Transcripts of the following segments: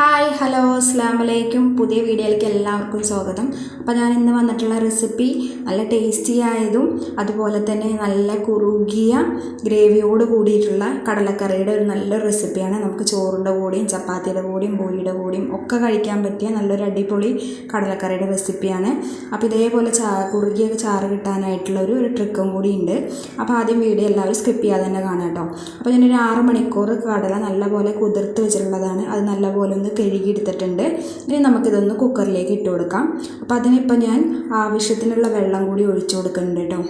Hi hello അസ്ലാമലൈക്കും പുതിയ വീഡിയോയിലേക്ക് എല്ലാവർക്കും സ്വാഗതം. അപ്പോൾ ഞാൻ ഇന്ന് വന്നിട്ടുള്ള റെസിപ്പി നല്ല ടേസ്റ്റി ആയതും അതുപോലെ തന്നെ നല്ല കുറുകിയ ഗ്രേവിയോട് കൂടിയിട്ടുള്ള കടലക്കറിയുടെ ഒരു നല്ല റെസിപ്പിയാണ് നമുക്ക് ചോറിന്റെ കൂടെയും ചപ്പാത്തിയുടെ കൂടിയും ബോയിയുടെ കൂടിയും ഒക്കെ കഴിക്കാൻ പറ്റിയ നല്ലൊരു അടിപൊളി കടലക്കറിയുടെ റെസിപ്പിയാണ് അപ്പോൾ ഇതേപോലെ ചാ കുറുകിയ ചാറ് കിട്ടാനായിട്ടുള്ള ഒരു ട്രിക്കും കൂടി ഉണ്ട്. അപ്പോൾ ആദ്യം വീഡിയോ എല്ലാവരും സ്കിപ്പ് ചെയ്യാതെ തന്നെ കാണാം കേട്ടോ. അപ്പോൾ ഞാനൊരു ആറ് മണിക്കൂർ കടല നല്ലപോലെ കുതിർത്ത് വെച്ചിട്ടുള്ളതാണ്. അത് നല്ലപോലെ ഒന്ന് കഴുകിയെടുത്തിട്ടുണ്ട്. ഇനി നമുക്കിതൊന്ന് കുക്കറിലേക്ക് ഇട്ട് കൊടുക്കാം. അപ്പോൾ അതിനിപ്പോൾ ഞാൻ ആവശ്യത്തിനുള്ള വെള്ളം കൂടി ഒഴിച്ചു കൊടുക്കുന്നുണ്ട് കേട്ടോ.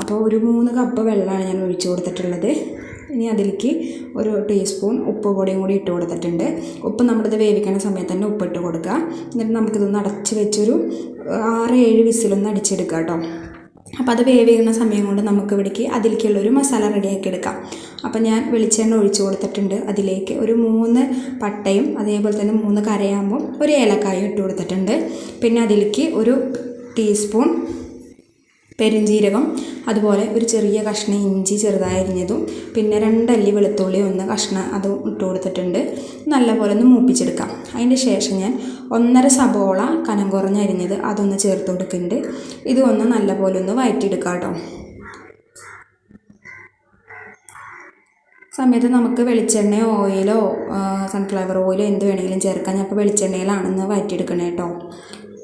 അപ്പോൾ ഒരു മൂന്ന് കപ്പ് വെള്ളമാണ് ഞാൻ ഒഴിച്ചു കൊടുത്തിട്ടുള്ളത്. ഇനി അതിലേക്ക് ഒരു ടീസ്പൂൺ ഉപ്പ് പൊടിയും കൂടി ഇട്ട് കൊടുത്തിട്ടുണ്ട്. ഉപ്പ് നമ്മളിത് വേവിക്കുന്ന സമയത്ത് തന്നെ ഉപ്പിട്ട് കൊടുക്കുക. എന്നിട്ട് നമുക്കിതൊന്ന് അടച്ച് വെച്ചൊരു ആറ് ഏഴ് വിസിലൊന്ന് അടിച്ചെടുക്കാം കേട്ടോ. അപ്പോൾ അത് വേവിക്കുന്ന സമയം കൊണ്ട് നമുക്ക് ഇവിടേക്ക് അതിലേക്കുള്ളൊരു മസാല റെഡിയാക്കി എടുക്കാം. അപ്പോൾ ഞാൻ വെളിച്ചെണ്ണ ഒഴിച്ചു കൊടുത്തിട്ടുണ്ട്. അതിലേക്ക് ഒരു മൂന്ന് പട്ടയും അതേപോലെ തന്നെ മൂന്ന് കരയാകുമ്പോൾ ഒരു ഏലക്കായും ഇട്ട് കൊടുത്തിട്ടുണ്ട്. പിന്നെ അതിലേക്ക് ഒരു ടീസ്പൂൺ പെരുംജീരകം അതുപോലെ ഒരു ചെറിയ കഷ്ണം ഇഞ്ചി ചെറുതായി അരിഞ്ഞതും പിന്നെ രണ്ടല്ലി വെളുത്തുള്ളി ഒന്ന് കഷ്ണം അതും ഇട്ട് കൊടുത്തിട്ടുണ്ട്. നല്ലപോലെ ഒന്ന് മൂപ്പിച്ചെടുക്കാം. അതിന്റെ ശേഷം ഞാൻ ഒന്നര സബോള കനം കുറഞ്ഞ അരിഞ്ഞത് അതൊന്ന് ചേർത്ത് കൊടുക്കുന്നുണ്ട്. ഇത് ഒന്ന് നല്ലപോലെ ഒന്ന് വഴറ്റിയെടുക്കാം കേട്ടോ. സമയത്ത് നമുക്ക് വെളിച്ചെണ്ണയോ ഓയിലോ സൺഫ്ലവർ ഓയിലോ എന്ത് വേണമെങ്കിലും ചേർക്കാം. ഞാൻ ഇപ്പോൾ വെളിച്ചെണ്ണയിലാണെന്ന് വഴറ്റിയെടുക്കണേ കേട്ടോ.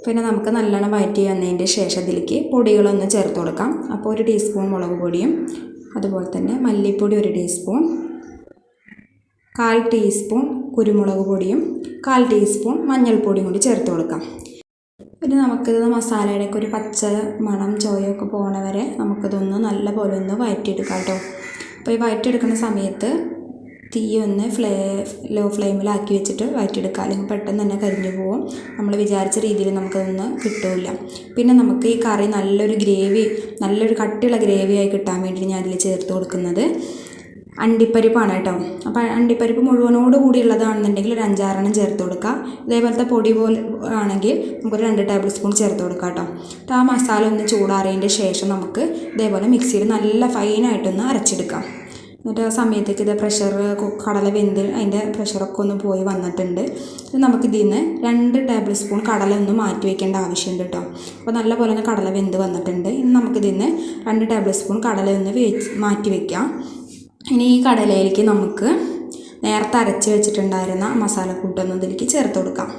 പിന്നെ നമുക്ക് നല്ലോണം വഴറ്റി വന്നതിന്റെ ശേഷം ഇതിലേക്ക് പൊടികളൊന്ന് ചേർത്ത് കൊടുക്കാം. അപ്പോൾ ഒരു ടീസ്പൂൺ മുളക് പൊടിയും അതുപോലെ തന്നെ മല്ലിപ്പൊടി ഒരു ടീസ്പൂൺ കാൽ ടീസ്പൂൺ കുരുമുളക് പൊടിയും കാൽ ടീസ്പൂൺ മഞ്ഞൾപ്പൊടിയും കൂടി ചേർത്ത് കൊടുക്കാം. പിന്നെ നമുക്കിത് മസാലയുടെയൊക്കെ ഒരു പച്ച മണം ചോയൊക്കെ പോണ വരെ നമുക്കിതൊന്ന് നല്ല പോലെ ഒന്ന് വഴറ്റിയെടുക്കാം കേട്ടോ. അപ്പോൾ ഈ വഴറ്റിയെടുക്കുന്ന സമയത്ത് തീ ഒന്ന് ഫ്ലേ ലോ ഫ്ലെയിമിലാക്കി വെച്ചിട്ട് വഴറ്റിയെടുക്കുക അല്ലെങ്കിൽ പെട്ടെന്ന് തന്നെ കരിഞ്ഞു പോകും നമ്മൾ വിചാരിച്ച രീതിയിൽ നമുക്കതൊന്ന് കിട്ടില്ല. പിന്നെ നമുക്ക് ഈ കറി നല്ലൊരു ഗ്രേവി നല്ലൊരു കട്ടിയുള്ള ഗ്രേവിയായി കിട്ടാൻ വേണ്ടിയിട്ട് ഞാൻ അതിൽ ചേർത്ത് കൊടുക്കുന്നത് അണ്ടിപ്പരിപ്പാണ് കേട്ടോ. അപ്പോൾ അണ്ടിപ്പരിപ്പ് മുഴുവനോട് കൂടി ഉള്ളതാണെന്നുണ്ടെങ്കിൽ ഒരു അഞ്ചാറെണ്ണം ചേർത്ത് കൊടുക്കുക ഇതേപോലത്തെ പൊടി പോലെ ആണെങ്കിൽ നമുക്കൊരു രണ്ട് ടേബിൾ സ്പൂൺ ചേർത്ത് കൊടുക്കുക കേട്ടോ. അപ്പോൾ ആ മസാല ഒന്ന് ചൂടാറിയതിന്റെ ശേഷം നമുക്ക് ഇതേപോലെ മിക്സിയിൽ നല്ല ഫൈനായിട്ടൊന്ന് അരച്ചെടുക്കാം. എന്നിട്ട് ആ സമയത്തേക്ക് ഇത് പ്രഷർ കടല വെന്ത് അതിന്റെ പ്രഷറൊക്കെ ഒന്ന് പോയി വന്നിട്ടുണ്ട്. നമുക്കിതിൽ നിന്ന് രണ്ട് ടേബിൾ സ്പൂൺ കടല ഒന്ന് മാറ്റി വയ്ക്കേണ്ട ആവശ്യമുണ്ട് കേട്ടോ അപ്പോൾ നല്ല പോലെ തന്നെ കടല വെന്ത് വന്നിട്ടുണ്ട്. ഇനി നമുക്കിതിൽ നിന്ന് രണ്ട് ടേബിൾ സ്പൂൺ കടല ഒന്ന് വേച്ച് മാറ്റി വയ്ക്കാം ഇനി ഈ കടലയിലേക്ക് നമുക്ക് നേരത്തെ അരച്ച് വെച്ചിട്ടുണ്ടായിരുന്ന മസാലക്കൂട്ടൊന്നും ഇതിലേക്ക് ചേർത്ത് കൊടുക്കാം.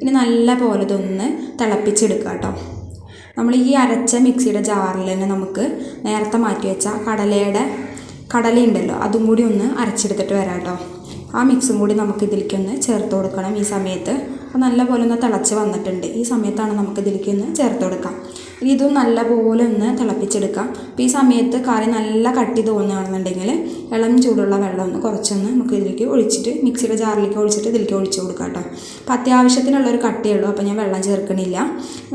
ഇനി നല്ല പോലെ ഇതൊന്ന് തിളപ്പിച്ചെടുക്കുക കേട്ടോ നമ്മൾ ഈ അരച്ച മിക്സിയുടെ ജാറിൽ തന്നെ നമുക്ക് നേരത്തെ മാറ്റി വെച്ച കടലയുടെ കടലയുണ്ടല്ലോ അതും കൂടി ഒന്ന് അരച്ചെടുത്തിട്ട് വരാം കേട്ടോ. ആ മിക്സും കൂടി നമുക്ക് ഇതിലേക്കൊന്ന് ചേർത്ത് കൊടുക്കണം ഈ സമയത്ത്. അപ്പോൾ നല്ല പോലെ ഒന്ന് തിളച്ച് വന്നിട്ടുണ്ട്. ഈ സമയത്താണ് നമുക്ക് ഇതിലേക്ക് ഒന്ന് ചേർത്ത് കൊടുക്കാം. ഇതും നല്ല പോലെ ഒന്ന് തിളപ്പിച്ചെടുക്കാം. ഈ സമയത്ത് കറി നല്ല കട്ടി തോന്നുകയാണെന്നുണ്ടെങ്കിൽ ഇളം ചൂടുള്ള വെള്ളം ഒന്ന് കുറച്ചൊന്ന് നമുക്ക് ഇതിലേക്ക് ഒഴിച്ചിട്ട് മിക്സിയുടെ ജാറിലേക്ക് ഒഴിച്ചിട്ട് ഇതിലേക്ക് ഒഴിച്ചു കൊടുക്കാം കേട്ടോ. അപ്പോൾ അത്യാവശ്യത്തിനുള്ളൊരു കട്ടിയുള്ളൂ അപ്പോൾ ഞാൻ വെള്ളം ചേർക്കണില്ല.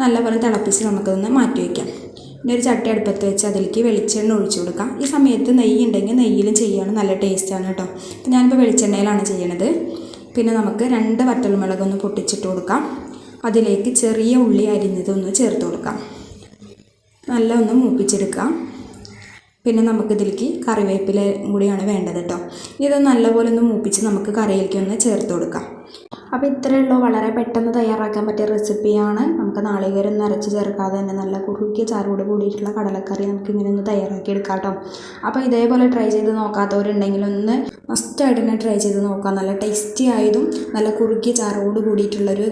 നല്ലപോലെ തിളപ്പിച്ച് നമുക്കതൊന്ന് മാറ്റി വയ്ക്കാം. പിന്നെ ഒരു ചട്ടി അടുപ്പത്ത് വെച്ച് അതിലേക്ക് വെളിച്ചെണ്ണ ഒഴിച്ചു കൊടുക്കാം. ഈ സമയത്ത് നെയ്യ് ഉണ്ടെങ്കിൽ നെയ്യിലും ചെയ്യാണ് നല്ല ടേസ്റ്റാണ് കേട്ടോ അപ്പോൾ ഞാനിപ്പോൾ വെളിച്ചെണ്ണയിലാണ് ചെയ്യണത്. പിന്നെ നമുക്ക് രണ്ട് വറ്റൽമുളകൊന്ന് പൊട്ടിച്ചിട്ട് കൊടുക്കാം. അതിലേക്ക് ചെറിയ ഉള്ളി അരിഞ്ഞതൊന്ന് ചേർത്ത് കൊടുക്കാം. നല്ല ഒന്ന് മൂപ്പിച്ചെടുക്കാം പിന്നെ നമുക്ക് ഇതിലേക്ക് കറിവേപ്പില കൂടിയാണ് വേണ്ടത് കേട്ടോ ഇത് നല്ലപോലെ ഒന്ന് മൂപ്പിച്ച് നമുക്ക് കറിയിലേക്ക് ഒന്ന് ചേർത്ത് കൊടുക്കാം. അപ്പോൾ ഇത്രയേ ഉള്ളൂ. വളരെ പെട്ടെന്ന് തയ്യാറാക്കാൻ പറ്റിയ റെസിപ്പിയാണ് നമുക്ക് നാളികേരം നിറച്ച് ചേർക്കാതെ തന്നെ നല്ല കുറുക്കിയ ചാറോട് കൂടിയിട്ടുള്ള കടലക്കറി നമുക്ക് ഇങ്ങനെ ഒന്ന് തയ്യാറാക്കി എടുക്കാം കേട്ടോ അപ്പോൾ ഇതേപോലെ ട്രൈ ചെയ്ത് നോക്കാത്തവരുണ്ടെങ്കിൽ ഒന്ന് മസ്റ്റായിട്ട് തന്നെ ട്രൈ ചെയ്ത് നോക്കാം. നല്ല ടേസ്റ്റി ആയതും നല്ല കുറുക്കിയ ചാറോട് കൂടിയിട്ടുള്ളൊരു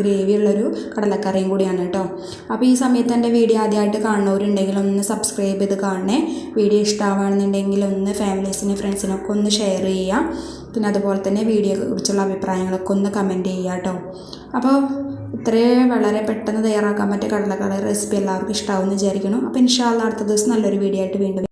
ഗ്രേവി ഉള്ളൊരു കടലക്കറിയും കൂടിയാണ് കേട്ടോ. അപ്പോൾ ഈ സമയത്ത് എന്റെ വീഡിയോ ആദ്യമായിട്ട് കാണുന്നവരുണ്ടെങ്കിൽ ഒന്ന് സബ്സ്ക്രൈബ് ചെയ്ത് കാണണേ. വീഡിയോ ഇഷ്ടമാവുകയാണെന്നുണ്ടെങ്കിൽ ഒന്ന് ഫാമിലീസിനും ഫ്രണ്ട്സിനൊക്കെ ഒന്ന് ഷെയർ ചെയ്യുക. പിന്നെ അതുപോലെ തന്നെ വീഡിയോ കുറിച്ചുള്ള അഭിപ്രായങ്ങളൊക്കെ ഒന്ന് കമന്റ് ചെയ്യുക കേട്ടോ അപ്പോൾ ഇത്രയും വളരെ പെട്ടെന്ന് തയ്യാറാക്കാൻ പറ്റിയ കടലക്കറി റെസിപ്പി എല്ലാവർക്കും ഇഷ്ടമാവുമെന്ന് വിചാരിക്കണം അപ്പോൾ ഇൻഷാല്ല അടുത്ത ദിവസം നല്ലൊരു വീഡിയോ ആയിട്ട് വീണ്ടും